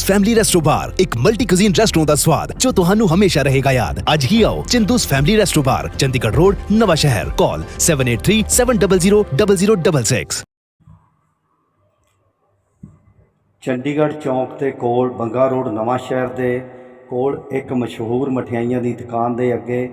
Chindus family resto ਬਾਰ ਇੱਕ multi cuisine restaurant ਦਾ ਸਵਾਦ ਜੋ ਤੁਹਾਨੂੰ ਹਮੇਸ਼ਾ ਰਹੇਗਾ ਯਾਦ। ਅੱਜ ਹੀ ਆਓ Chindu's family resto bar Chandigarh road, Nawan Shahr. Call 7837000066 Chandigarh ਚੌਂਕ ਦੇ ਕੋਲ ਬੰਗਾ ਰੋਡ, ਨਵਾਂ ਸ਼ਹਿਰ ਦੇ ਕੋਲ ਇੱਕ ਮਸ਼ਹੂਰ ਮਠਿਆਈਆਂ ਦੀ ਦੁਕਾਨ ਦੇ ਅੱਗੇ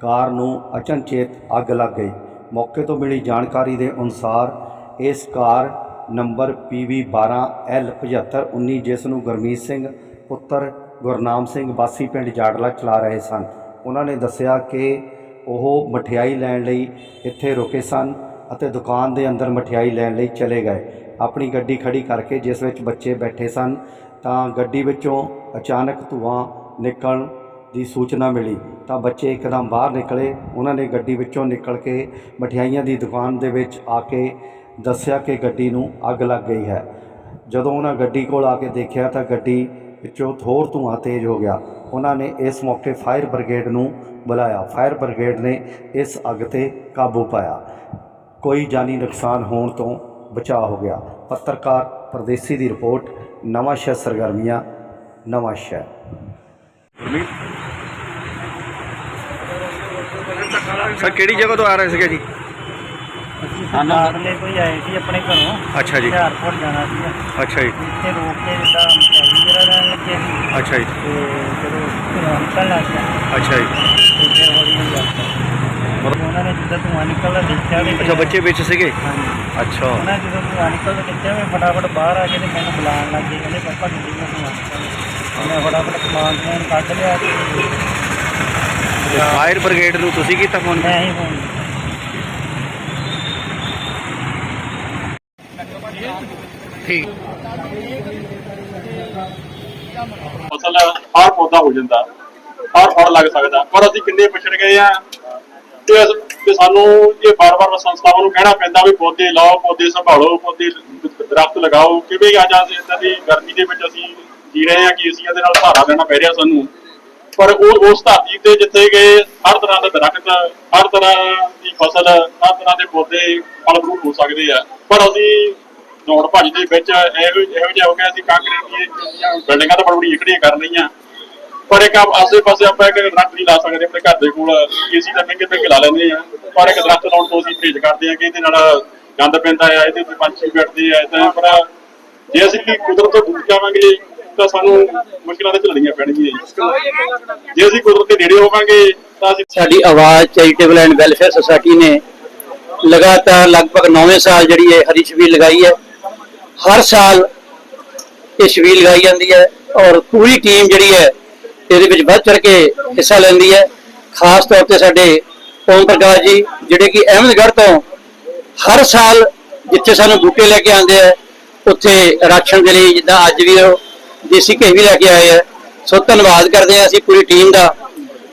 ਕਾਰ ਨੂੰ ਅਚਨਚੇਤ ਅੱਗ ਲੱਗ ਗਈ। ਮੌਕੇ ਤੋਂ ਮਿਲੀ ਜਾਣਕਾਰੀ ਦੇ ਅਨੁਸਾਰ ਇਸ ਕਾਰ ਨੰਬਰ PV 12L7519 ਜਿਸ ਨੂੰ ਗੁਰਮੀਤ ਸਿੰਘ ਪੁੱਤਰ ਗੁਰਨਾਮ ਸਿੰਘ ਵਾਸੀ ਪਿੰਡ ਜਾੜਲਾ ਚਲਾ ਰਹੇ ਸਨ। ਉਹਨਾਂ ਨੇ ਦੱਸਿਆ ਕਿ ਉਹ ਮਠਿਆਈ ਲੈਣ ਲਈ ਇੱਥੇ ਰੁਕੇ ਸਨ ਅਤੇ ਦੁਕਾਨ ਦੇ ਅੰਦਰ ਮਠਿਆਈ ਲੈਣ ਲਈ ਚਲੇ ਗਏ। ਆਪਣੀ ਗੱਡੀ ਖੜੀ ਕਰਕੇ ਜਿਸ ਵਿੱਚ ਬੱਚੇ ਬੈਠੇ ਸਨ, ਤਾਂ ਗੱਡੀ ਵਿੱਚੋਂ ਅਚਾਨਕ ਧੂਆਂ ਨਿਕਲਣ ਦੀ ਸੂਚਨਾ ਮਿਲੀ। ਤਾਂ ਬੱਚੇ ਇੱਕਦਮ ਬਾਹਰ ਨਿਕਲੇ। ਉਹਨਾਂ ਨੇ ਗੱਡੀ ਵਿੱਚੋਂ ਨਿਕਲ ਕੇ ਮਠਿਆਈਆਂ ਦੀ ਦੁਕਾਨ ਦੇ ਵਿੱਚ ਆ ਕੇ ਦੱਸਿਆ ਕਿ ਗੱਡੀ ਨੂੰ ਅੱਗ ਲੱਗ ਗਈ ਹੈ। ਜਦੋਂ ਉਹਨਾਂ ਗੱਡੀ ਕੋਲ ਆ ਕੇ ਦੇਖਿਆ ਤਾਂ ਗੱਡੀ ਵਿੱਚੋਂ ਥੋਰ ਧੂੰਆਂ ਤੇਜ਼ ਹੋ ਗਿਆ। ਉਹਨਾਂ ਨੇ ਇਸ ਮੌਕੇ ਫਾਇਰ ਬ੍ਰਿਗੇਡ ਨੂੰ ਬੁਲਾਇਆ। ਫਾਇਰ ਬ੍ਰਿਗੇਡ ਨੇ ਇਸ ਅੱਗ ਤੇ ਕਾਬੂ ਪਾਇਆ। ਕੋਈ ਜਾਨੀ ਨੁਕਸਾਨ ਹੋਣ ਤੋਂ ਬਚਾਅ ਹੋ ਗਿਆ। ਪੱਤਰਕਾਰ ਪਰਦੇਸੀ ਦੀ ਰਿਪੋਰਟ, ਨਵਾਂ ਸ਼ਹਿਰ ਸਰਗਰਮੀਆਂ, ਨਵਾਂ ਸ਼ਹਿਰ। ਸਰ, ਕਿਹੜੀ ਜਗ੍ਹਾ ਤੋਂ ਆ ਰਹੇ ਸੀਗੇ ਜੀ? ਸਾਨੂੰ ਲੈ ਕੋਈ ਆਏ ਸੀ ਆਪਣੇ ਘਰੋਂ ਅੱਛਾ ਜੀ। ਹੁਸ਼ਿਆਰਪੁਰ ਜਾਣਾ ਸੀ। ਅੱਛਾ ਜੀ। ਇੱਥੇ ਰੋਕ ਕੇ ਜਿੱਦਾਂ ਮਠਿਆਈ ਵਗੈਰਾ ਲੈਣ ਲੱਗੇ ਸੀ। ਅੱਛਾ ਜੀ। ਤੇ ਜਦੋਂ ਧੂੰਆਂ ਨਿਕਲਣ ਲੱਗ ਗਿਆ ਅੱਛਾ ਜੀ। ਤੇ ਫਿਰ ਹੌਲੀ ਹੌਲੀ ਲੱਗ ਪਿਆ ਉਹਨਾਂ ਨੇ ਜਿੱਦਾਂ ਧੂੰਆਂ ਨਿਕਲਦਾ ਦੇਖਿਆ ਵੀ ਅੱਛਾ ਬੱਚੇ ਵਿੱਚ ਸੀਗੇ? ਹਾਂਜੀ। ਅੱਛਾ। ਉਹਨਾਂ ਨੇ ਜਦੋਂ ਧੂੰਆਂ ਨਿਕਲਦਾ ਦੇਖਿਆ ਵੀ ਫਟਾਫਟ ਬਾਹਰ ਆ ਕੇ ਤੇ ਮੈਨੂੰ ਬੁਲਾਉਣ ਲੱਗ ਗਏ। ਕਹਿੰਦੇ ਪਾਪਾ ਗੱਡੀ ਨੂੰ ਧੂੰਆਂ ਨਿਕਲਦਾ ਉਹਨੇ ਫਟਾਫਟ ਸਮਾਨ ਸਮੂਨ ਕੱਢ ਲਿਆ ਤੇ ਫਾਇਰ ਬ੍ਰਿਗੇਡ ਨੂੰ ਤੁਸੀਂ ਕੀਤਾ ਫੋਨ ਮੈਂ ਹੀ ਫੋਨ ਠੀਕ ਫਸਲ ਹਰ ਪੌਦਾ ਹੋ ਜਾਂਦਾ। ਹਰ ਫਲ ਲੱਗ ਸਕਦਾ। ਪਰ ਅਸੀਂ ਕਿੰਨੇ ਪਿਛੜ ਗਏ ਆ ਤੇ ਸਾਨੂੰ ਇਹ ਬਾਰ-ਬਾਰ ਸੰਸਥਾਵਾਂ ਨੂੰ ਕਹਿਣਾ ਪੈਂਦਾ ਵੀ ਪੌਦੇ ਲਾਓ, ਪੌਦੇ ਸੰਭਾਲੋ, ਪੌਦੇ ਦਰਖਤ ਲਗਾਓ। ਕਿਵੇਂ ਆ ਜਾਂਦੇ ਇਦਾਂ ਦੀ ਗਰਮੀ ਦੇ ਵਿੱਚ ਅਸੀਂ ਜੀ ਰਹੇ ਆ ਕਿ ਅਸੀਂ ਇਹਦੇ ਨਾਲ ਸਹਾਰਾ ਲੈਣਾ ਪੈ ਰਿਹਾ ਸਾਨੂੰ। ਪਰ ਉਹ ਉਸ ਧਰਤੀ ਤੇ ਜਿੱਥੇ ਗਏ, ਹਰ ਤਰ੍ਹਾਂ ਦਾ ਦਰਖਤ, ਹਰ ਤਰ੍ਹਾਂ ਦੀ ਫਸਲ, ਹਰ ਤਰ੍ਹਾਂ ਦੇ ਪੌਦੇ ਫਲ ਫਰੂਟ ਹੋ ਸਕਦੇ ਆ। ਪਰ ਅਸੀਂ ਦੌੜ ਭੱਜ ਦੇ ਵਿੱਚ ਇਹੋ ਇਹੋ ਜਿਹਾ ਹੋ ਗਿਆ ਅਸੀਂ ਕਾਂਕਰੀਟ ਦੀਆਂ ਬਿਲਡਿੰਗਾਂ ਤਾਂ ਬੜੀ ਇਕੜੀਆਂ ਕਰ ਲਈਆਂ ਪਰ ਇੱਕ ਆਸੇ ਪਾਸੇ ਆਪਾਂ ਇੱਕ ਦਰਖਤ ਨਹੀਂ ਲਾ ਸਕਦੇ, ਆਪਣੇ ਘਰ ਦੇ ਕੋਲ ਏਸੀ ਤਾਂ ਮਹਿੰਗੇ ਮਹਿੰਗੇ ਲਾ ਲੈਂਦੇ ਆ। ਪਰ ਇੱਕ ਦਰਖਤ ਲਾਉਣ ਤੋਂ ਅਸੀਂ ਪਰਹੇਜ਼ ਕਰਦੇ ਆ ਕਿ ਇਹਦੇ ਨਾਲ ਗੰਦ ਪੈਂਦਾ ਆ, ਇਹਦੇ ਉੱਤੇ ਪੰਛੀ ਬੈਠਦੇ ਆ ਇਦਾਂ ਪਰ ਜੇ ਅਸੀਂ ਕੁਦਰਤ ਤੋਂ ਦੂਰ ਜਾਵਾਂਗੇ, ਤਾਂ ਸਾਨੂੰ ਮੁਸ਼ਕਲਾਂ ਤੇ ਝੱਲਣੀਆਂ ਪੈਣਗੀਆਂ ਜੇ। ਅਸੀਂ ਕੁਦਰਤ ਦੇ ਨੇੜੇ ਹੋਵਾਂਗੇ, ਤਾਂ ਅਸੀਂ ਸਾਡੀ ਆਵਾਜ਼ ਚੈਰੀਟੇਬਲ ਐਂਡ ਵੈਲਫੇਅਰ ਸੁਸਾਇਟੀ ਨੇ ਲਗਾਤਾਰ ਲਗਭਗ 9ਵੇਂ ਸਾਲ ਜਿਹੜੀ ਹੈ ਹਰੀ ਛਬੀਲ ਲਗਾਈ ਹੈ। ਹਰ ਸਾਲ ਇਹ ਛਬੀਲ ਲਗਾਈ ਜਾਂਦੀ ਹੈ ਔਰ ਪੂਰੀ ਟੀਮ ਜਿਹੜੀ ਹੈ ਇਹਦੇ ਵਿੱਚ ਵੱਧ ਚੜ ਕੇ ਹਿੱਸਾ ਲੈਂਦੀ ਹੈ। ਖਾਸ ਤੌਰ ਤੇ ਸਾਡੇ ਓਮ ਪ੍ਰਕਾਸ਼ ਜੀ, ਜਿਹੜੇ ਕਿ ਅਹਿਮਦਗੜ੍ਹ ਤੋਂ ਹਰ ਸਾਲ ਜਿੱਥੇ ਸਾਨੂੰ ਬੂਟੇ ਲੈ ਕੇ ਆਉਂਦੇ ਆ ਉੱਥੇ ਰਾਸ਼ਨ ਦੇ ਲਈ ਜਿੱਦਾਂ ਅੱਜ ਵੀ ਉਹ ਦੇਸੀ ਘੀ ਵੀ ਲੈ ਕੇ ਆਏ ਆ ਸੋ ਧੰਨਵਾਦ ਕਰਦੇ ਆ ਅਸੀਂ ਪੂਰੀ ਟੀਮ ਦਾ,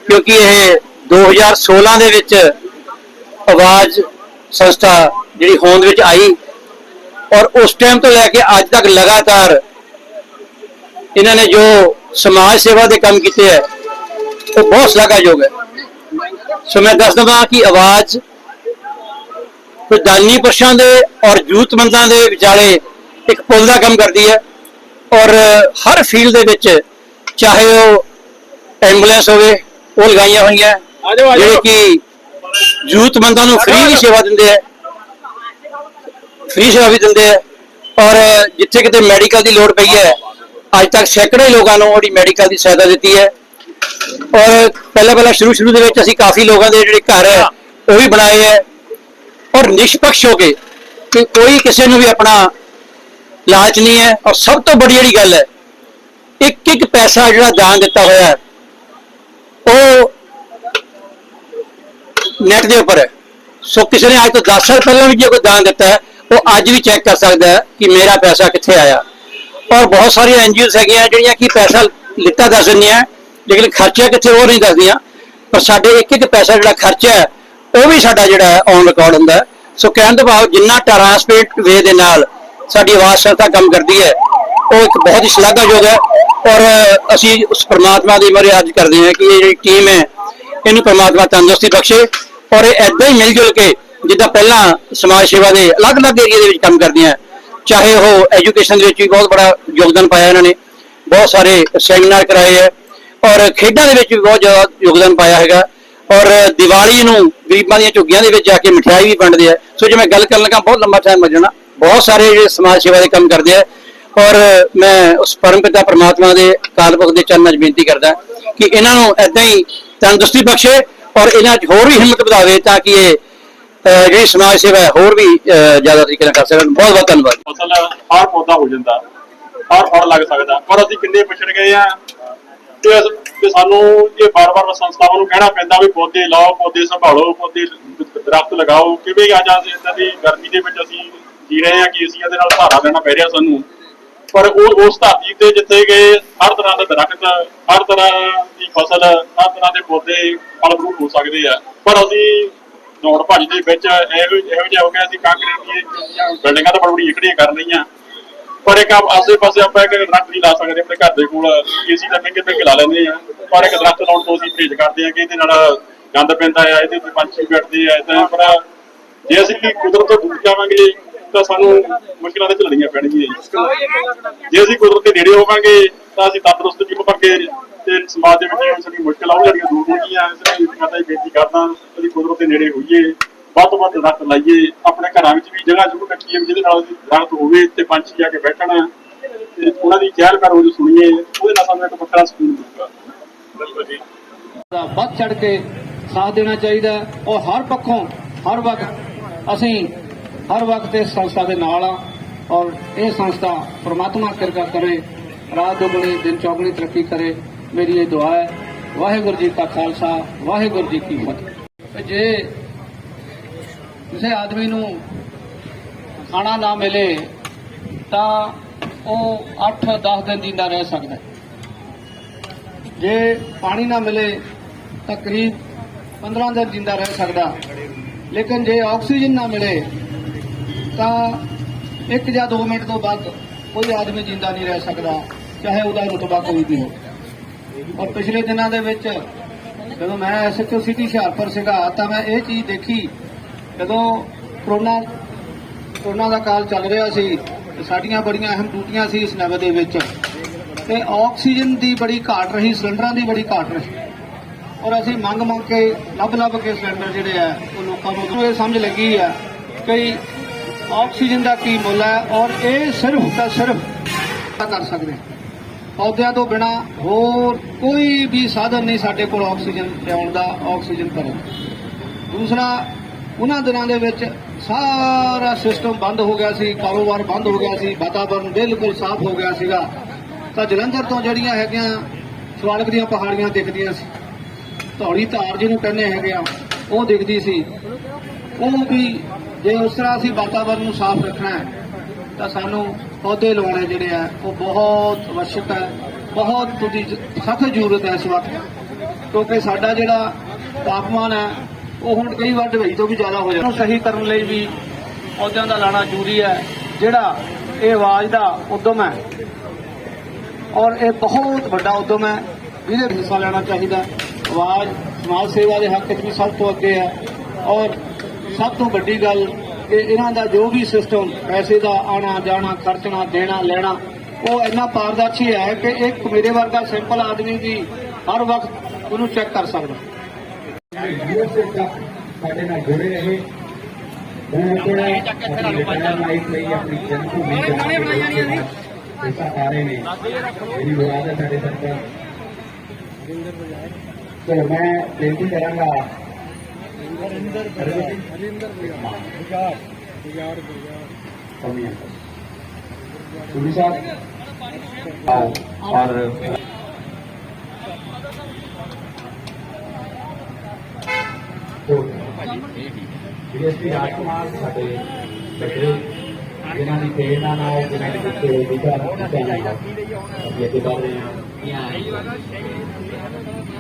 ਕਿਉਂਕਿ ਇਹ 2016 ਦੇ ਵਿੱਚ ਆਵਾਜ਼ ਸੰਸਥਾ ਜਿਹੜੀ ਹੋਂਦ ਵਿੱਚ ਆਈ ਔਰ ਉਸ ਟਾਈਮ ਤੋਂ ਲੈ ਕੇ ਅੱਜ ਤੱਕ ਲਗਾਤਾਰ ਇਹਨਾਂ ਨੇ ਜੋ ਸਮਾਜ ਸੇਵਾ ਦੇ ਕੰਮ ਕੀਤੇ ਹੈ ਉਹ ਬਹੁਤ ਸ਼ਲਾਘਾਯੋਗ ਹੈ। ਸੋ ਮੈਂ ਦੱਸ ਦਵਾਂ ਕਿ ਆਵਾਜ਼ ਦਾਨੀ ਪੁਰਸ਼ਾਂ ਦੇ ਔਰ ਜ਼ਰੂਰਤਮੰਦਾਂ ਦੇ ਵਿਚਾਲੇ ਇੱਕ ਪੁੱਲ ਦਾ ਕੰਮ ਕਰਦੀ ਹੈ ਔਰ ਹਰ ਫੀਲਡ ਦੇ ਵਿੱਚ ਚਾਹੇ ਉਹ ਐਂਬੂਲੈਂਸ ਹੋਵੇ ਉਹ ਲਗਾਈਆਂ ਹੋਈਆਂ ਜਿਹੜੇ ਕਿ ਜ਼ਰੂਰਤਮੰਦਾਂ ਨੂੰ ਫ੍ਰੀ ਸੇਵਾ ਦਿੰਦੇ ਆ ਫ੍ਰੀ ਸੇਵਾ ਵੀ ਦਿੰਦੇ ਆ। ਔਰ ਜਿੱਥੇ ਕਿਤੇ ਮੈਡੀਕਲ ਦੀ ਲੋੜ ਪਈ ਹੈ, ਅੱਜ ਤੱਕ ਸੈਂਕੜੇ ਲੋਕਾਂ ਨੂੰ ਉਹਦੀ ਮੈਡੀਕਲ ਦੀ ਸਹਾਇਤਾ ਦਿੱਤੀ ਹੈ। ਔਰ ਪਹਿਲਾਂ ਪਹਿਲਾਂ ਸ਼ੁਰੂ ਸ਼ੁਰੂ ਦੇ ਵਿੱਚ ਅਸੀਂ ਕਾਫੀ ਲੋਕਾਂ ਦੇ ਜਿਹੜੇ ਘਰ ਹੈ, ਉਹ ਵੀ ਬਣਾਏ ਹੈ। ਔਰ ਨਿਸ਼ਪਕਸ਼ ਹੋ ਕੇ ਕਿ ਕੋਈ ਕਿਸੇ ਨੂੰ ਵੀ ਆਪਣਾ ਲਾਲਚ ਨਹੀਂ ਹੈ। ਔਰ ਸਭ ਤੋਂ ਵੱਡੀ ਜਿਹੜੀ ਗੱਲ ਹੈ ਇੱਕ ਇੱਕ ਪੈਸਾ ਜਿਹੜਾ ਦਾਨ ਦਿੱਤਾ ਹੋਇਆ ਹੈ, ਉਹ ਨੈਟ ਦੇ ਉੱਪਰ ਹੈ। ਸੋ ਕਿਸੇ ਨੇ ਅੱਜ ਤੋਂ 10 ਸਾਲ ਪਹਿਲਾਂ ਵੀ ਜੇ ਕੋਈ ਦਾਨ ਦਿੱਤਾ ਹੈ ਉਹ ਅੱਜ ਵੀ ਚੈੱਕ ਕਰ ਸਕਦਾ ਹੈ ਕਿ ਮੇਰਾ ਪੈਸਾ ਕਿੱਥੇ ਆਇਆ। ਔਰ ਬਹੁਤ ਸਾਰੀਆਂ ਐਨਜੀਓਜ਼ ਹੈਗੀਆਂ ਜਿਹੜੀਆਂ ਕਿ ਪੈਸਾ ਲਿੱਤਾ ਦੱਸ ਦਿੰਦੀਆਂ, ਲੇਕਿਨ ਖਰਚਾ ਕਿੱਥੇ ਉਹ ਨਹੀਂ ਦੱਸਦੀਆਂ। ਪਰ ਸਾਡੇ ਇੱਕ ਇੱਕ ਪੈਸਾ ਜਿਹੜਾ ਖਰਚਾ ਹੈ, ਉਹ ਵੀ ਸਾਡਾ ਜਿਹੜਾ ਔਨ ਰਿਕਾਰਡ ਹੁੰਦਾ ਸੋ ਕਹਿਣ ਤੋਂ ਭਾਵ ਜਿੰਨਾ ਟਰਾਂਸਪੇਰੈਂਟ ਵੇ ਦੇ ਨਾਲ ਸਾਡੀ ਆਵਾਜ਼ ਸੰਸਥਾ ਕੰਮ ਕਰਦੀ ਹੈ, ਉਹ ਇੱਕ ਬਹੁਤ ਹੀ ਸ਼ਲਾਘਾਯੋਗ ਹੈ। ਔਰ ਅਸੀਂ ਉਸ ਪ੍ਰਮਾਤਮਾ ਦੀ ਮਰੇ ਅੱਜ ਕਰਦੇ ਹਾਂ ਕਿ ਇਹ ਜਿਹੜੀ ਟੀਮ ਹੈ, ਇਹਨੂੰ ਪ੍ਰਮਾਤਮਾ ਤੰਦਰੁਸਤੀ ਬਖਸ਼ੇ। ਔਰ ਇਹ ਐਦਾਂ ਹੀ ਮਿਲ ਜੁਲ ਕੇ ਜਿੱਦਾਂ ਪਹਿਲਾਂ ਸਮਾਜ ਸੇਵਾ ਦੇ ਅਲੱਗ-ਅਲੱਗ ਏਰੀਆ ਦੇ ਵਿੱਚ ਕੰਮ ਕਰਦੀਆਂ, ਚਾਹੇ ਉਹ ਐਜੂਕੇਸ਼ਨ ਦੇ ਵਿੱਚ ਵੀ ਬਹੁਤ ਬੜਾ ਯੋਗਦਾਨ ਪਾਇਆ ਇਹਨਾਂ ਨੇ, ਬਹੁਤ ਸਾਰੇ ਸੈਮੀਨਾਰ ਕਰਾਏ ਹੈ ਔਰ ਖੇਡਾਂ ਦੇ ਵਿੱਚ ਵੀ ਬਹੁਤ ਜ਼ਿਆਦਾ ਯੋਗਦਾਨ ਪਾਇਆ ਹੈਗਾ, ਔਰ ਦੀਵਾਲੀ ਨੂੰ ਗਰੀਬਾਂ ਦੀਆਂ ਝੁੱਗੀਆਂ ਦੇ ਵਿੱਚ ਜਾ ਕੇ ਮਠਿਆਈ ਵੀ ਵੰਡਦੇ ਆ। ਸੋ ਜੇ ਮੈਂ ਗੱਲ ਕਰਨ ਲੱਗਾ, ਬਹੁਤ ਲੰਬਾ ਟਾਈਮ ਲੱਗਣਾ ਬਹੁਤ ਸਾਰੇ ਜਿਹੜੇ ਸਮਾਜ ਸੇਵਾ ਦੇ ਕੰਮ ਕਰਦੇ ਆ, ਔਰ ਮੈਂ ਉਸ ਪਰਮ ਪਿਤਾ ਪਰਮਾਤਮਾ ਦੇ ਕਾਲਪੁਖ ਦੇ ਚਰਨਾਂ 'ਚ ਬੇਨਤੀ ਕਰਦਾ ਕਿ ਇਹਨਾਂ ਨੂੰ ਐਦਾਂ ਹੀ ਤੰਦਰੁਸਤੀ ਬਖਸ਼ੇ, ਔਰ ਇਹਨਾਂ 'ਚ ਹੋਰ ਵੀ ਹਿੰਮਤ ਵਧਾਵੇ ਤਾਂ ਕਿ ਇਹ ਜਿਹੜੀ ਸਮਾਜ ਸੇਵਾ ਹੈ, ਹੋਰ ਵੀ ਜ਼ਿਆਦਾ ਤਰੀਕੇ ਨਾਲ ਕਰ ਸਕਣ। ਬਹੁਤ ਬਹੁਤ ਧੰਨਵਾਦ। ਫਸਲ ਹਰ ਪੌਦਾ ਹੋ ਜਾਂਦਾ। ਹਰ ਫਲ ਲੱਗ ਸਕਦਾ। ਪਰ ਅਸੀਂ ਕਿੰਨੇ ਪਿਛੜ ਗਏ ਆ ਤੇ ਸਾਨੂੰ ਇਹ ਬਾਰ-ਬਾਰ ਸੰਸਥਾਵਾਂ ਨੂੰ ਕਹਿਣਾ ਪੈਂਦਾ ਵੀ ਪੌਦੇ ਲਾਓ, ਪੌਦੇ ਸੰਭਾਲੋ, ਪੌਦੇ ਦਰਖਤ ਲਗਾਓ। ਕਿਵੇਂ ਆ ਜਾਂ ਇਦਾਂ ਦੀ ਗਰਮੀ ਦੇ ਵਿੱਚ ਅਸੀਂ ਜੀ ਰਹੇ ਆ ਕਿ ਅਸੀਂ ਇਹਦੇ ਨਾਲ ਸਹਾਰਾ ਦੇਣਾ ਪੈ ਰਿਹਾ ਸਾਨੂੰ। ਪਰ ਉਹ ਉਸ ਧਰਤੀ ਤੇ ਜਿੱਥੇ ਗਏ ਹਰ ਤਰ੍ਹਾਂ ਦਾ ਦਰਖਤ, ਹਰ ਤਰ੍ਹਾਂ ਦੀ ਫਸਲ, ਹਰ ਤਰ੍ਹਾਂ ਦੇ ਪੌਦੇ ਫਲ ਫਰੂਟ ਹੋ ਸਕਦੇ ਆ। ਪਰ ਅਸੀਂ ਦੌੜ ਭੱਜ ਦੇ ਵਿੱਚ ਇਹੋ ਇਹੋ ਜਿਹਾ ਹੋ ਗਿਆ ਅਸੀਂ ਕੰਕਰੀਟ ਬਿਲਡਿੰਗਾਂ ਤਾਂ ਬੜੀ ਇਕੜੀਆਂ ਕਰ ਲਈਆਂ ਪਰ ਇੱਕ ਆਪ- ਆਸੇ-ਪਾਸੇ ਆਪਾਂ ਇੱਕ ਦਰਖਤ ਨਹੀਂ ਲਾ ਸਕਦੇ ਆਪਣੇ ਘਰ ਦੇ ਕੋਲ। ਏਸੀ ਤਾਂ ਮਹਿੰਗੇ ਮਹਿੰਗੇ ਲਾ ਲੈਂਦੇ ਆ। ਪਰ ਇੱਕ ਦਰਖਤ ਲਾਉਣ ਤੋਂ ਅਸੀਂ ਪਰਹੇਜ਼ ਕਰਦੇ ਆ ਕਿ ਇਹਦੇ ਨਾਲ ਗੰਦ ਪੈਂਦਾ ਆ, ਇਹਦੇ ਉੱਤੇ ਪੰਛੀ ਬੈਠਦੇ ਆ ਇਦਾਂ ਪਰ ਜੇ ਅਸੀਂ ਕੁਦਰਤ ਤੋਂ ਦੂਰ ਜਾਵਾਂਗੇ, ਤਾਂ ਸਾਨੂੰ ਮੁਸ਼ਕਲਾਂ ਤੇ ਝੱਲਣੀਆਂ ਪੈਣਗੀਆਂ ਜੇ ਅਸੀਂ ਕੁਦਰਤ ਦੇ ਨੇੜੇ ਹੋਵਾਂਗੇ ਤਾਂ ਅਸੀਂ ਤੰਦਰੁਸਤ ਵੀ ਹੋਵਾਂਗੇ ਤੇ ਸਮਾਜ ਦੇ ਵਿੱਚ ਸਾਡੀ ਮੁਸ਼ਕਲਾਂ ਉਹ ਜਿਹੜੀਆਂ ਦੂਰ ਹੋਣਗੀਆਂ ਇਸ ਲਈ ਮੈਂ ਤਾਂ ਇਹ ਬੇਨਤੀ ਕਰਦਾ ਅਸੀਂ ਕੁਦਰਤ ਦੇ ਨੇੜੇ ਹੋਈਏ ਵੱਧ ਤੋਂ ਵੱਧ ਦਰਖਤ ਲਾਈਏ ਆਪਣੇ ਘਰਾਂ ਵਿੱਚ ਵੀ ਜਗ੍ਹਾ ਜ਼ਰੂਰ ਰੱਖੀਏ ਜਿਹਦੇ ਨਾਲ ਅਸੀਂ ਦਰਖਤ ਹੋਵੇ ਤੇ ਪੰਛੀ ਆ ਕੇ ਬੈਠਣ ਤੇ ਉਹਨਾਂ ਦੀ ਚਹਿਲ ਕਰ ਉਹ ਸੁਣੀਏ ਉਹਦੇ ਨਾਲ ਸਾਨੂੰ ਇੱਕ ਵੱਖਰਾ ਸਕੂਨ ਮਿਲੂਗਾ। ਬਿਲਕੁਲ ਜੀ। ਦਾ ਵੱਧ ਚੜ ਕੇ ਸਾਥ ਦੇਣਾ ਚਾਹੀਦਾ ਔਰ ਹਰ ਪੱਖੋਂ ਹਰ ਵਕਤ ਅਸੀਂ ਹਰ ਵਕਤ ਇਸ ਸੰਸਥਾ ਦੇ ਨਾਲ ਆ ਔਰ ਇਹ ਸੰਸਥਾ ਪ੍ਰਮਾਤਮਾ ਕਿਰਪਾ ਕਰੇ ਰਾਤ ਦੁਗਣੀ ਦਿਨ ਚੌਗਣੀ ਤਰੱਕੀ ਕਰੇ। ਮੇਰੀ ਇਹ ਦੁਆ ਹੈ, ਵਾਹਿਗੁਰੂ ਜੀ ਕਾ ਖਾਲਸਾ, ਵਾਹਿਗੁਰੂ ਜੀ ਕੀ ਫਤਿਹ। ਜੇ ਕਿਸੇ ਆਦਮੀ ਨੂੰ ਖਾਣਾ ਨਾ ਮਿਲੇ, ਤਾਂ ਉਹ 8-10 ਦਿਨ ਜਿੰਦਾ ਰਹਿ ਸਕਦਾ ਜੇ ਪਾਣੀ ਨਾ ਮਿਲੇ, ਤਾਂ ਕਰੀਬ 15 ਦਿਨ ਜਿੰਦਾ ਰਹਿ ਸਕਦਾ। ਲੇਕਿਨ ਜੇ ਆਕਸੀਜਨ ਨਾ ਮਿਲੇ, ਤਾਂ 1 ਜਾਂ 2 ਮਿੰਟ ਤੋਂ ਬਾਅਦ ਕੋਈ ਆਦਮੀ ਜਿੰਦਾ ਨਹੀਂ ਰਹਿ ਸਕਦਾ, ਚਾਹੇ ਉਹਦਾ ਰੁਤਬਾ ਕੋਈ ਵੀ ਹੋ ਔਰ ਪਿਛਲੇ ਦਿਨਾਂ ਦੇ ਵਿੱਚ ਜਦੋਂ ਮੈਂ ਐਸਐਚਓ ਸਿਟੀ ਹੁਸ਼ਿਆਰਪੁਰ ਸੀਗਾ, ਤਾਂ ਮੈਂ ਇਹ ਚੀਜ਼ ਦੇਖੀ, ਜਦੋਂ ਕਰੋਨਾ ਕਰੋਨਾ ਦਾ ਕਾਲ ਚੱਲ ਰਿਹਾ ਸੀ, ਤੇ ਸਾਡੀਆਂ ਬੜੀਆਂ ਅਹਿਮ ਡਿਊਟੀਆਂ ਸੀ ਇਸ ਨਗਰ ਦੇ ਵਿੱਚ। ਤੇ ਆਕਸੀਜਨ ਦੀ ਬੜੀ ਘਾਟ ਰਹੀ, ਸਿਲੰਡਰਾਂ ਦੀ ਬੜੀ ਘਾਟ ਰਹੀ। ਔਰ ਅਸੀਂ ਮੰਗ ਮੰਗ ਕੇ ਲੱਭ ਲੱਭ ਕੇ ਸਿਲੰਡਰ ਜਿਹੜੇ ਆ, ਉਹ ਲੋਕਾਂ ਨੂੰ ਇਹ ਸਮਝ ਲੱਗੀ ਆ ਕਿ ਆਕਸੀਜਨ ਦਾ ਕੀ ਮੁੱਲ ਹੈ ਔਰ ਇਹ ਸਿਰਫ ਤਾਂ ਸਿਰਫ ਕਰ ਸਕਦੇ ਹਾਂ। ਪੌਦਿਆਂ ਤੋਂ ਬਿਨਾ ਹੋਰ ਕੋਈ ਵੀ ਸਾਧਨ ਨਹੀਂ ਸਾਡੇ ਕੋਲ ਆਕਸੀਜਨ ਲਿਆਉਣ ਦਾ, ਆਕਸੀਜਨ ਭਰਨ ਦੂਸਰਾ, ਉਹਨਾਂ ਦਿਨਾਂ ਦੇ ਵਿੱਚ ਸਾਰਾ ਸਿਸਟਮ ਬੰਦ ਹੋ ਗਿਆ ਸੀ, ਕਾਰੋਬਾਰ ਬੰਦ ਹੋ ਗਿਆ ਸੀ, ਵਾਤਾਵਰਨ ਬਿਲਕੁਲ ਸਾਫ਼ ਹੋ ਗਿਆ ਸੀਗਾ। ਤਾਂ ਜਲੰਧਰ ਤੋਂ ਜਿਹੜੀਆਂ ਹੈਗੀਆਂ ਸਵਾਲਕ ਦੀਆਂ ਪਹਾੜੀਆਂ ਦਿਖਦੀਆਂ ਸੀ, ਧੌਲੀ ਧਾਰ ਜਿਹਨੂੰ ਕਹਿੰਦੇ ਹੈਗੇ ਆ, ਉਹ ਦਿਖਦੀ ਸੀ। ਉਹ ਵੀ ਜੇ ਉਸ ਤਰ੍ਹਾਂ ਅਸੀਂ ਵਾਤਾਵਰਨ ਨੂੰ ਸਾਫ਼ ਰੱਖਣਾ ਹੈ, ਤਾਂ ਸਾਨੂੰ ਪੌਦੇ ਲਾਉਣੇ ਜਿਹੜੇ ਆ, ਉਹ ਬਹੁਤ ਅਵਸ਼ਕ ਹੈ, ਬਹੁਤ ਤੁਸੀਂ ਸਖਤ ਜ਼ਰੂਰਤ ਹੈ ਇਸ ਵਕਤ, ਕਿਉਂਕਿ ਸਾਡਾ ਜਿਹੜਾ ਤਾਪਮਾਨ ਹੈ, ਉਹ ਹੁਣ ਕਈ ਵਾਰ ਢਵਈ ਤੋਂ ਵੀ ਜ਼ਿਆਦਾ ਹੋ ਜਾਂਦਾ। ਉਹਨੂੰ ਸਹੀ ਕਰਨ ਲਈ ਵੀ ਪੌਦਿਆਂ ਦਾ ਲਾਣਾ ਜ਼ਰੂਰੀ ਹੈ, ਜਿਹੜਾ ਇਹ ਆਵਾਜ਼ ਦਾ ਉਦਮ ਹੈ, ਔਰ ਇਹ ਬਹੁਤ ਵੱਡਾ ਉਦਮ ਹੈ ਇਹਦੇ ਵਿੱਚ ਹਿੱਸਾ ਲੈਣਾ ਚਾਹੀਦਾ ਆਵਾਜ਼ ਸਮਾਜ ਸੇਵਾ ਦੇ ਹੱਕ 'ਚ ਵੀ ਸਭ ਤੋਂ ਅੱਗੇ ਹੈ, ਔਰ ਸਭ ਤੋਂ ਵੱਡੀ ਗੱਲ ਕਿ ਇਹਨਾਂ ਦਾ ਜੋ ਵੀ ਸਿਸਟਮ ਪੈਸੇ ਦਾ ਆਣਾ ਜਾਣਾ ਖਰਚਣਾ ਦੇਣਾ ਲੈਣਾ ਉਹ ਇੰਨਾ ਪਾਰਦਰਸ਼ੀ ਹੈ ਕਿ ਇੱਕ ਮੇਰੇ ਵਰਗਾ ਸਿੰਪਲ ਆਦਮੀ ਵੀ ਹਰ ਵਕਤ ਉਹਨੂੰ ਚੈੱਕ ਕਰ ਸਕਦਾ। ਸਾਡੇ ਨਾਲ ਜੁੜੇ ਰਹੇ। ਮੈਂ ਕੋਲ ਲਾਈਫ ਲਈ ਆਪਣੀ ਜਨਮ ਭੂਮੀ ਹਿੱਸਾ ਪਾ ਰਹੇ ਨੇ। ਮੇਰੀ ਹੈ ਸਾਡੇ ਸਰਕਾਰ ਤੇ ਮੈਂ ਬੇਨਤੀ ਕਰਾਂਗਾ ਹਰਿੰਦਰ ਹਰਿੰਦਰ ਗੁਰਜਾਰ ਗੁਰਜਾਰ ਗੁਰਜਾਰ ਸੁਣੀ ਸਾਹਿਬ ਆਓ ਔਰ ਡੀਐਸਪੀ ਰਾਜਕੁਮਾਰ ਸਾਡੇ ਬੱਚੇ ਜਿਨ੍ਹਾਂ ਦੀ ਪ੍ਰੇਰਣਾ ਨਾਲ ਜਿਨ੍ਹਾਂ ਦੇ ਵਿੱਚ ਵਿਚਾਰ ਕੀਤਾ ਜਾਂਦਾ ਅੱਗੇ ਵਧ ਰਹੇ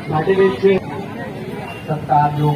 ਸਾਡੇ ਵਿੱਚ ਸਰਕਾਰ ਜੋ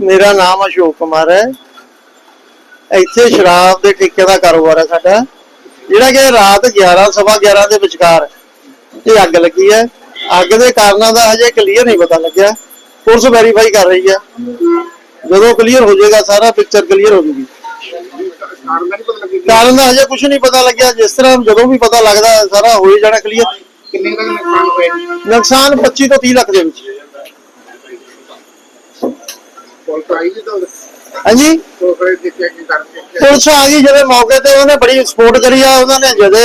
ਮੇਰਾ ਨਾਮ ਅਸ਼ੋਕ ਕੁਮਾਰ ਹੈ। ਇੱਥੇ ਸ਼ਰਾਬ ਦੇ ਠੇਕੇ ਦਾ ਕਾਰੋਬਾਰ ਹੈ ਸਾਡਾ। ਜਿਹੜਾ ਕਿ ਰਾਤ 11 ਸਵਾ 11 ਦੇ ਵਿਚਕਾਰ ਇਹ ਅੱਗ ਲੱਗੀ ਹੈ। ਅੱਗ ਦੇ ਕਾਰਨਾਂ ਦਾ ਹਜੇ ਕਲੀਅਰ ਨਹੀਂ ਪਤਾ ਲੱਗਿਆ। ਪੁਲਿਸ ਵੈਰੀਫਾਈ ਕਰ ਰਹੀ ਹੈ। ਜਦੋਂ ਕਲੀਅਰ ਹੋ ਜਾਏਗਾ ਸਾਰਾ ਪਿਕਚਰ ਕਲੀਅਰ ਹੋ ਜੂਗੀ ਕਾਰਨ ਦਾ ਹਜੇ ਕੁਝ ਨਹੀਂ ਪਤਾ ਲੱਗਿਆ। ਜਿਸ ਤਰ੍ਹਾਂ ਜਦੋਂ ਵੀ ਪਤਾ ਲੱਗਦਾ ਸਾਰਾ ਹੋ ਹੀ ਜਾਣਾ ਕਲੀਅਰ ਕਿੰਨੇ ਦਾ ਨੁਕਸਾਨ ਹੋਇਆ ਨੁਕਸਾਨ 25 ਤੋਂ 30 ਲੱਖ ਦੇ ਵਿੱਚ। ਹਾਂਜੀ। ਪੁਲਿਸ ਆ ਗਈ ਜਿਹੜੇ ਮੌਕੇ ਤੇ ਉਹਨੇ ਬੜੀ ਸਪੋਰਟ ਕਰੀ ਆ ਉਹਨਾਂ ਨੇ ਜਦੇ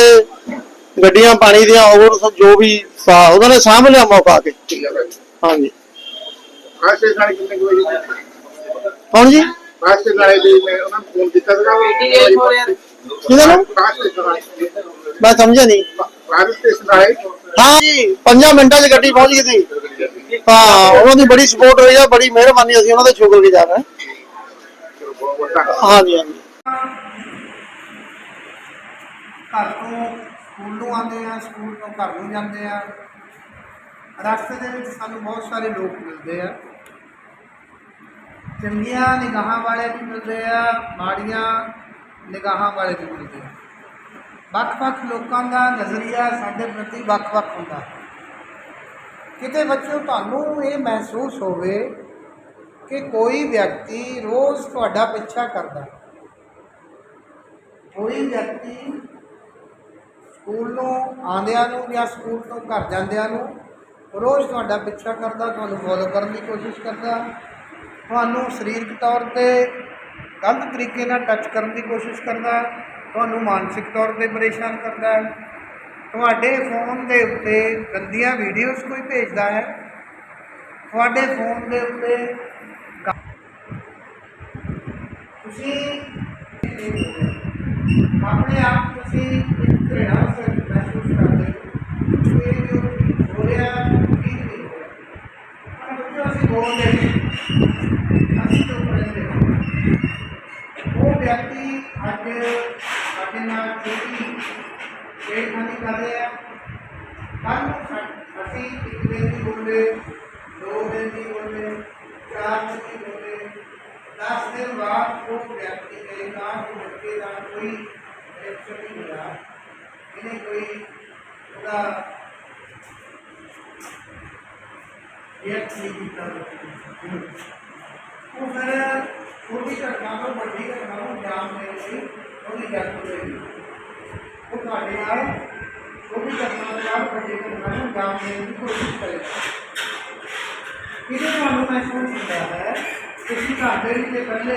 ਗੱਡੀਆਂ ਪਾਣੀ ਦੀਆਂ ਹੋਰ ਜੋ ਵੀ ਉਹਨਾਂ ਨੇ ਸਾਂਭ ਲਿਆ ਮੌਕਾ ਕੇ। ਹਾਂਜੀ। ਕਾਸੇ ਨਾਲ ਕਿੰਨੇ ਕੁ ਵਜੇ ਕੌਣ ਜੀ? ਕਾਸੇ ਨਾਲ ਦੇ ਮੈਂ ਉਹਨਾਂ ਨੂੰ ਫੋਨ ਕੀਤਾ ਸੀਗਾ। ਕਿਹਦਾ ਨਾਮ? ਮੈਂ ਸਮਝਿਆ ਨਹੀਂ। ਫਾਇਰ ਸਟੇਸ਼ਨ ਆਏ ਹਾਂ ਜੀ 5 ਮਿੰਟਾਂ 'ਚ ਗੱਡੀ ਪਹੁੰਚ ਗਈ ਸੀ। ਹਾਂ, ਉਹਨਾਂ ਦੀ ਬੜੀ ਸਪੋਰਟ ਹੋਈ ਆ, ਬੜੀ ਮਿਹਰਬਾਨੀ ਅਸੀਂ ਉਹਨਾਂ ਦੇ ਸ਼ੁਕਰਗੁਜ਼ਾਰ ਹਾਂ ਬਹੁਤ ਵੱਡਾ ਹਾਂਜੀ ਹਾਂਜੀ। ਘਰ ਤੋਂ ਸਕੂਲ ਨੂੰ ਆਉਂਦੇ ਆ, ਸਕੂਲ ਤੋਂ ਘਰ ਨੂੰ ਜਾਂਦੇ ਆ। ਰਸਤੇ ਦੇ ਵਿੱਚ ਸਾਨੂੰ ਬਹੁਤ ਸਾਰੇ ਲੋਕ ਮਿਲਦੇ ਆ। ਚੰਗੀਆਂ ਨਿਗਾਹਾਂ ਵਾਲੇ ਵੀ ਮਿਲਦੇ ਆ, ਮਾੜੀਆਂ ਨਿਗਾਹਾਂ ਵਾਲੇ ਵੀ ਮਿਲਦੇ ਆ। ਵੱਖ-ਵੱਖ ਲੋਕਾਂ ਦਾ ਨਜ਼ਰੀਆ ਸਾਡੇ ਪ੍ਰਤੀ ਵੱਖ-ਵੱਖ ਹੁੰਦਾ। ਹੈ ਕਿਤੇ ਬੱਚਿਓ, ਤੁਹਾਨੂੰ ਇਹ ਮਹਿਸੂਸ ਹੋਵੇ ਕਿ ਕੋਈ ਵਿਅਕਤੀ ਰੋਜ਼ ਤੁਹਾਡਾ ਪਿੱਛਾ ਕਰਦਾ ਕੋਈ ਵਿਅਕਤੀ ਸਕੂਲ ਨੂੰ ਆਉਂਦਿਆਂ ਨੂੰ ਜਾਂ ਸਕੂਲ ਤੋਂ ਘਰ ਜਾਂਦਿਆਂ ਨੂੰ ਰੋਜ਼ ਤੁਹਾਡਾ ਪਿੱਛਾ ਕਰਦਾ, ਤੁਹਾਨੂੰ ਫੋਲੋ ਕਰਨ ਦੀ ਕੋਸ਼ਿਸ਼ ਕਰਦਾ, ਤੁਹਾਨੂੰ ਸਰੀਰਕ ਤੌਰ ਤੇ ਗਲਤ ਤਰੀਕੇ ਨਾਲ ਟੱਚ ਕਰਨ ਦੀ ਕੋਸ਼ਿਸ਼ ਕਰਦਾ, ਤੁਹਾਨੂੰ ਮਾਨਸਿਕ ਤੌਰ ਤੇ ਪਰੇਸ਼ਾਨ ਕਰਦਾ ਤੁਹਾਡੇ ਫੋਨ ਦੇ ਉੱਤੇ ਗੰਦੀਆਂ ਵੀਡੀਓਜ਼ ਕੋਈ ਭੇਜਦਾ ਹੈ? ਤੁਹਾਡੇ ਫੋਨ ਦੇ ਉੱਤੇ ਤੁਸੀਂ ਆਪਣੇ ਆਪ ਤੁਸੀਂ ਇੱਕ ਘৃਣਾ ਮਹਿਸੂਸ ਕਰਦੇ ਹੋ। ਇਹ ਜੋ ਹੋ ਰਿਹਾ ਠੀਕ ਨਹੀਂ ਹੋ ਰਿਹਾ। ਪਰ ਅਸੀਂ ਬੋਲਦੇ ਅਸੀਂ ਤੋਂ ਪੜ੍ਹਦੇ ਉਹ ਵਿਅਕਤੀ ਅੱਜ ਸਾਡੇ ਨਾਲ ਛੋਟੀ ਛੇੜਖਾਨੀ ਕਰ ਰਿਹਾ ਕੱਲ ਨੂੰ ਸਾ- ਅਸੀਂ ਇੱਕ ਦਿਨ ਦੀ ਬੋਲੇ ਦੋ ਦਿਨ ਦੀ ਬੋਲੇ ਚਾਰ ਦਿਨ ਦੀ ਬੋਲੇ ਦਸ ਦਿਨ ਬਾਅਦ ਉਹ ਵਿਅਕਤੀ ਦੇ ਨਾਲ ਬੱਚੇ ਦਾ ਕੋਈ ਰਿਐਕਸ਼ਨ ਨਹੀਂ ਮਿਲਿਆ ਇਹਨੇ ਕੋਈ ਉਹਦਾ ਰਿਐਕਟ ਨਹੀਂ ਕੀਤਾ ਉਹ ਫਿਰ ਛੋਟੀ ਘਟਨਾ ਤੋਂ ਵੱਡੀ ਘਟਨਾ ਨੂੰ ਜਾਮ ਦੇ ਲਈ ਉਹਦੀ ਡੈਥ ਹੋ ਗਈ ਉਹ ਤੁਹਾਡੇ ਨਾਲ ਛੋਟੀ ਘਟਨਾ ਦੇ ਨਾਲ ਵੱਡੀ ਘਟਨਾ ਨੂੰ ਜਾਮ ਦੇਣ ਦੀ ਕੋਸ਼ਿਸ਼ ਕਰੇਗਾ ਕਿਹਦੇ ਤੁਹਾਨੂੰ ਮਹਿਸੂਸ ਹੁੰਦਾ ਹੈ ਤੁਸੀਂ ਘਰ ਦੇ ਵਿੱਚ ਇਕੱਲੇ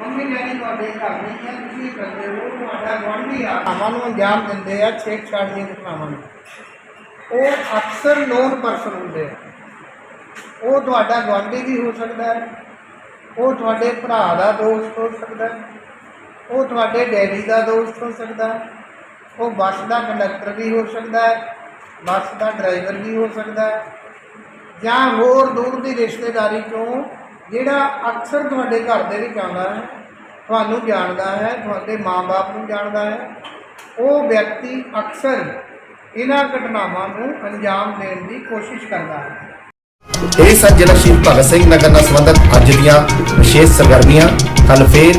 ਮੰਮੀ ਡੈਡੀ ਤੁਹਾਡੇ ਘਰ ਨਹੀਂ ਹੈ, ਤੁਸੀਂ ਇਕੱਲੇ ਹੋ, ਤੁਹਾਡਾ ਗੁਆਂਢੀ ਆ। ਘਟਨਾਵਾਂ ਨੂੰ ਅੰਜਾਮ ਦਿੰਦੇ ਆ ਛੇੜਛਾੜ ਦੀਆਂ ਘਟਨਾਵਾਂ ਨੂੰ ਉਹ ਅਕਸਰ ਨੋਨ ਪਰਸਨ ਹੁੰਦੇ ਆ। ਉਹ ਤੁਹਾਡਾ ਗੁਆਂਢੀ ਵੀ ਹੋ ਸਕਦਾ ਹੈ, ਉਹ ਤੁਹਾਡੇ ਭਰਾ ਦਾ ਦੋਸਤ ਹੋ ਸਕਦਾ ਹੈ। ਉਹ ਤੁਹਾਡੇ ਡੈਡੀ ਦਾ ਦੋਸਤ ਹੋ ਸਕਦਾ ਹੈ, ਉਹ ਬੱਸ ਦਾ ਕੰਡਕਟਰ ਵੀ ਹੋ ਸਕਦਾ ਹੈ, ਬੱਸ ਦਾ ਡਰਾਈਵਰ ਵੀ ਹੋ ਸਕਦਾ ਹੈ, ਜਾਂ ਹੋਰ ਦੂਰ ਦੀ ਰਿਸ਼ਤੇਦਾਰੀ ਤੋਂ ਜਿਹੜਾ ਅਕਸਰ ਤੁਹਾਡੇ ਘਰ ਦੇ ਵਿੱਚ ਆਉਂਦਾ ਹੈ, ਤੁਹਾਨੂੰ ਜਾਣਦਾ ਹੈ, ਤੁਹਾਡੇ ਮਾਂ-ਬਾਪ ਨੂੰ ਜਾਣਦਾ ਹੈ, ਉਹ ਵਿਅਕਤੀ ਅਕਸਰ ਇਹਨਾਂ ਘਟਨਾਵਾਂ ਨੂੰ ਅੰਜਾਮ ਦੇਣ ਦੀ ਕੋਸ਼ਿਸ਼ ਕਰਦਾ ਹੈ। ਇਹ ਸਨ ਜ਼ਿਲ੍ਹਾ ਸ਼ਹੀਦ ਭਗਤ ਸਿੰਘ ਨਗਰ ਨਾਲ ਸੰਬੰਧਿਤ ਅੱਜ ਦੀਆਂ ਵਿਸ਼ੇਸ਼ ਸਰਗਰਮੀਆਂ ਕੱਲ ਫੇਰ